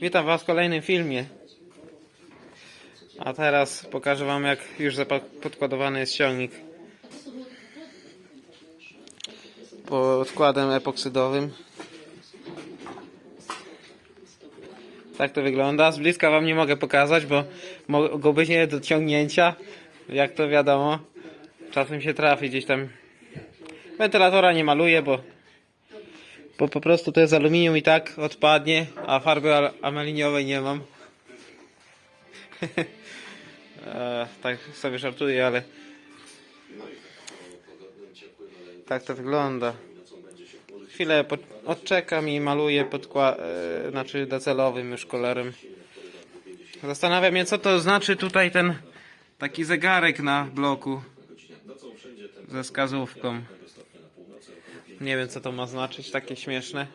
Witam Was w kolejnym filmie. A teraz pokażę Wam jak już podkładowany jest silnik. Podkładem epoksydowym. Tak to wygląda. Z bliska Wam nie mogę pokazać, bo mogą być nie do ciągnięcia. Jak to wiadomo. Czasem się trafi gdzieś tam. Wentylatora nie maluję, bo bo po prostu to jest aluminium i tak odpadnie, a farby aluminiowej nie mam. e, tak sobie żartuję, ale tak to wygląda. Chwilę odczekam i maluję podkła- e, znaczy docelowym już kolorem. Zastanawiam się, co to znaczy tutaj ten taki zegarek na bloku ze wskazówką. Nie wiem co to ma znaczyć, takie śmieszne.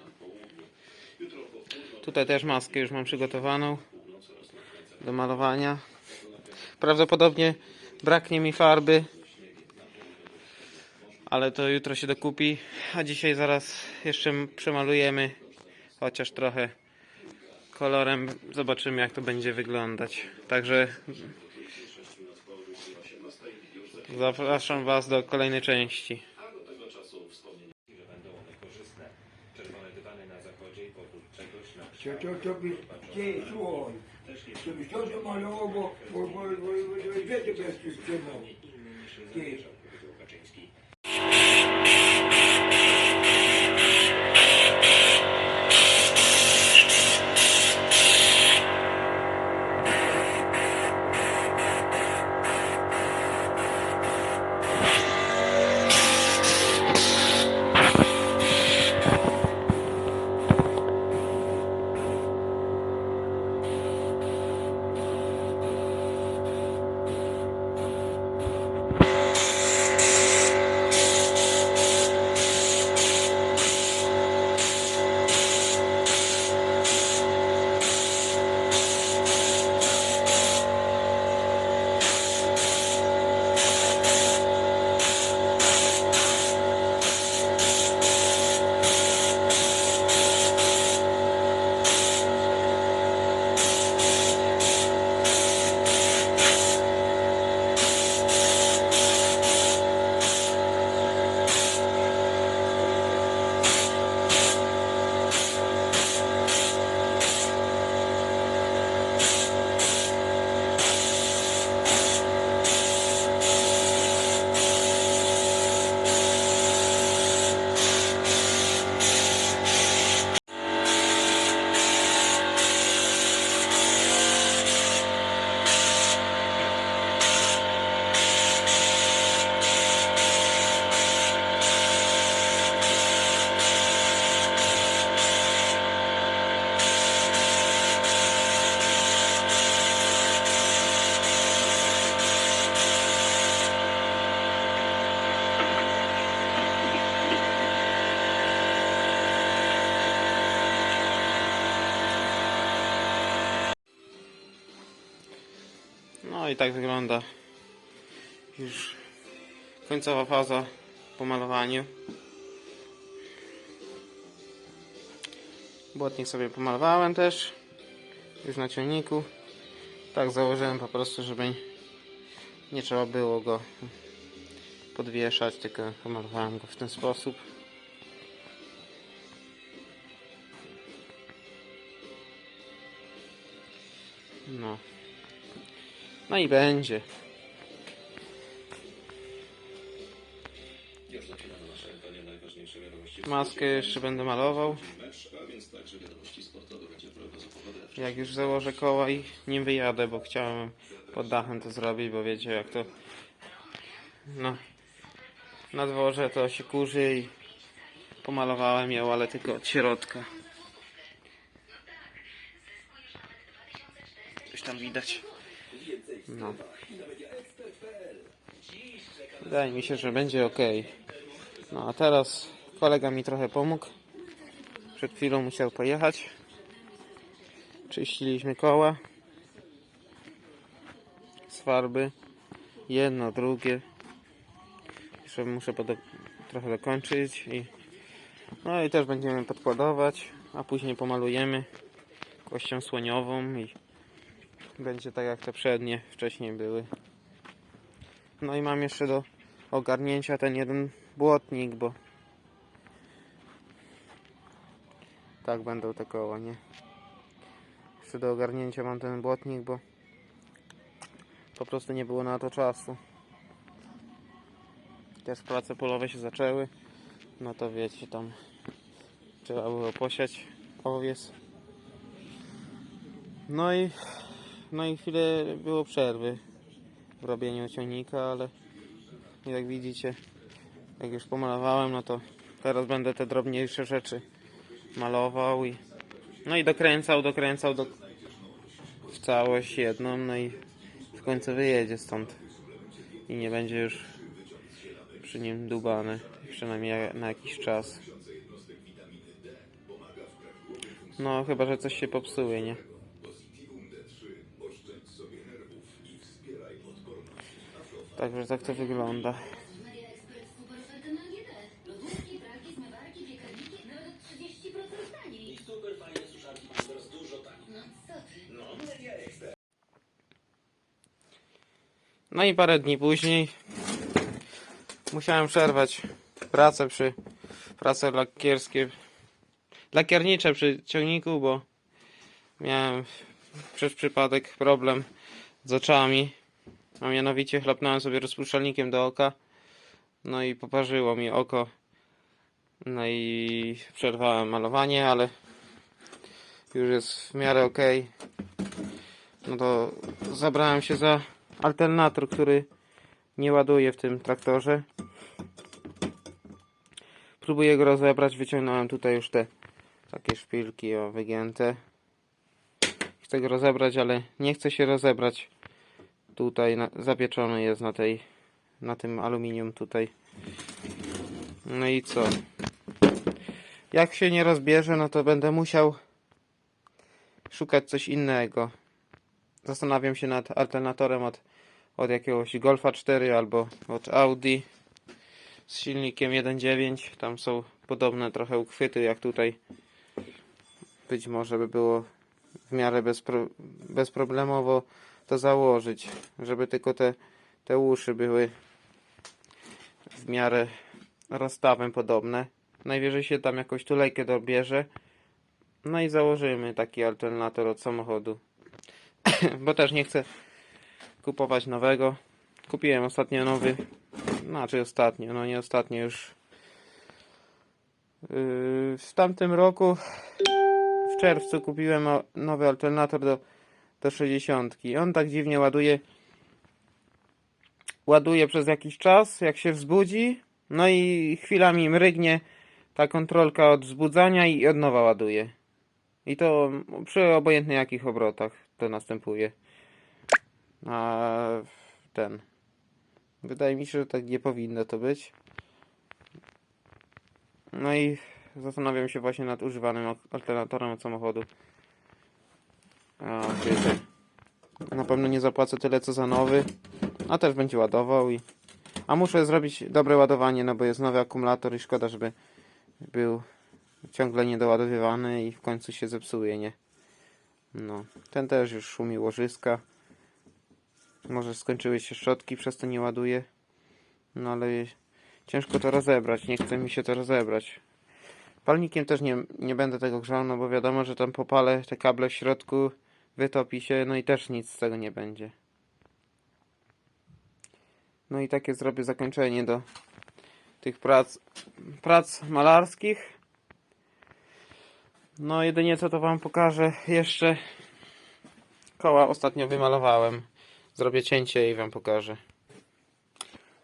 Tutaj też maskę już mam przygotowaną do malowania. Prawdopodobnie braknie mi farby, ale to jutro się dokupi. A dzisiaj zaraz jeszcze przemalujemy chociaż trochę kolorem. Zobaczymy jak to będzie wyglądać. Także zapraszam Was do kolejnej części. To, to, to byś ty, słuchaj, to byś to zamalował, bo, No i tak wygląda już końcowa faza po malowaniu. Błotnik sobie pomalowałem też już na ciągniku. Tak założyłem po prostu, żeby nie trzeba było go podwieszać, tylko pomalowałem go w ten sposób. No. No i będzie. Maskę jeszcze będę malował. Jak już założę koła i nim wyjadę, bo chciałem pod dachem to zrobić, bo wiecie jak to no, na dworze to się kurzy i pomalowałem ją, ale tylko od środka. Coś tam widać. No. Wydaje mi się, że będzie ok. No a teraz kolega mi trochę pomógł. Przed chwilą musiał pojechać. Czyściliśmy koła z farby. Jedno, drugie. Jeszcze muszę trochę dokończyć i no i też będziemy podkładować, a później pomalujemy kością słoniową i będzie tak jak te przednie wcześniej były. No i mam jeszcze do ogarnięcia ten jeden błotnik, bo tak będą te koła, nie? Jeszcze do ogarnięcia mam ten błotnik, bo po prostu nie było na to czasu. Też prace polowe się zaczęły, no to wiecie, tam trzeba było posiać owiec. No i, no i chwilę było przerwy w robieniu ciągnika, ale jak widzicie, jak już pomalowałem, no to teraz będę te drobniejsze rzeczy malował i no i dokręcał, dokręcał do, w całość jedną, no i w końcu wyjedzie stąd i nie będzie już przy nim dubany, przynajmniej na jakiś czas. No, chyba, że coś się popsuje, nie? Masz teraz dużo taniej. No i parę dni później musiałem przerwać pracę przy prace lakierskie lakiernicze przy ciągniku, bo miałem przez przypadek problem z oczami. A mianowicie chlapnąłem sobie rozpuszczalnikiem do oka. No i poparzyło mi oko. No i przerwałem malowanie, ale już jest w miarę ok. No to zabrałem się za alternator, który nie ładuje w tym traktorze. Próbuję go rozebrać. Wyciągnąłem tutaj już te takie szpilki o wygięte. Chcę go rozebrać, ale nie chce się rozebrać. Tutaj na, zapieczony jest na tej na tym aluminium tutaj. No i co? Jak się nie rozbierze, no to będę musiał szukać coś innego. Zastanawiam się nad alternatorem od, od jakiegoś Golfa 4 albo od Audi z silnikiem 1.9. Tam są podobne trochę uchwyty jak tutaj. Być może by było w miarę bezpro, bezproblemowo to założyć, żeby tylko te, te uszy były w miarę rozstawem podobne. Najwyżej się tam jakąś tulejkę dobierze. No i założymy taki alternator od samochodu. Bo też nie chcę kupować nowego. Kupiłem ostatnio nowy. Znaczy ostatnio, no nie ostatnio już. Yy, w tamtym roku w czerwcu kupiłem nowy alternator do, do 60. On tak dziwnie ładuje. Ładuje przez jakiś czas, jak się wzbudzi. No i chwilami mrygnie ta kontrolka od wzbudzania i od nowa ładuje. I to przy obojętnie jakich obrotach to następuje. A ten. Wydaje mi się, że tak nie powinno to być. No i zastanawiam się właśnie nad używanym al- alternatorem od samochodu. A wiecie. Na pewno nie zapłacę tyle co za nowy. A też będzie ładował i. A muszę zrobić dobre ładowanie, no bo jest nowy akumulator i szkoda, żeby był ciągle niedoładowywany i w końcu się zepsuje, nie? No, ten też już szumi łożyska. Może skończyły się szczotki, przez to nie ładuje. No ale ciężko to rozebrać, nie chce mi się to rozebrać. Palnikiem też nie, nie będę tego grzał, no bo wiadomo, że tam popalę te kable w środku, wytopi się, no i też nic z tego nie będzie. No i takie zrobię zakończenie do tych prac, prac malarskich. No jedynie co to wam pokażę jeszcze koła ostatnio wymalowałem. Zrobię cięcie i wam pokażę.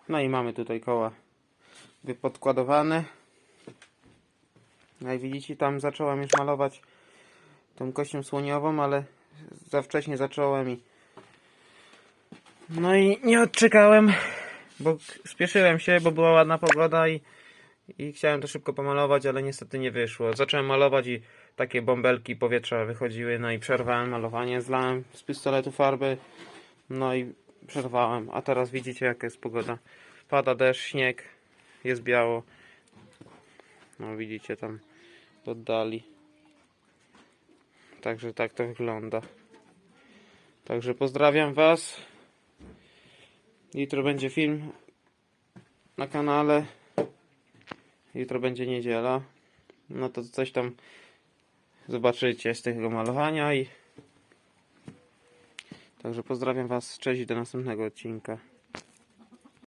No i mamy tutaj koła wypodkładowane. No Jak widzicie tam zacząłem już malować tą kością słoniową, ale za wcześnie zacząłem i no i nie odczekałem, bo spieszyłem się, bo była ładna pogoda i i chciałem to szybko pomalować, ale niestety nie wyszło. Zacząłem malować i takie bąbelki powietrza wychodziły, no i przerwałem malowanie, zlałem z pistoletu farby, no i przerwałem. A teraz widzicie jaka jest pogoda. Pada deszcz, śnieg, jest biało. No widzicie tam oddali. Także tak to wygląda. Także pozdrawiam Was. Jutro będzie film na kanale. Jutro będzie niedziela. No to coś tam zobaczycie z tego malowania i Także pozdrawiam Was. Cześć do następnego odcinka.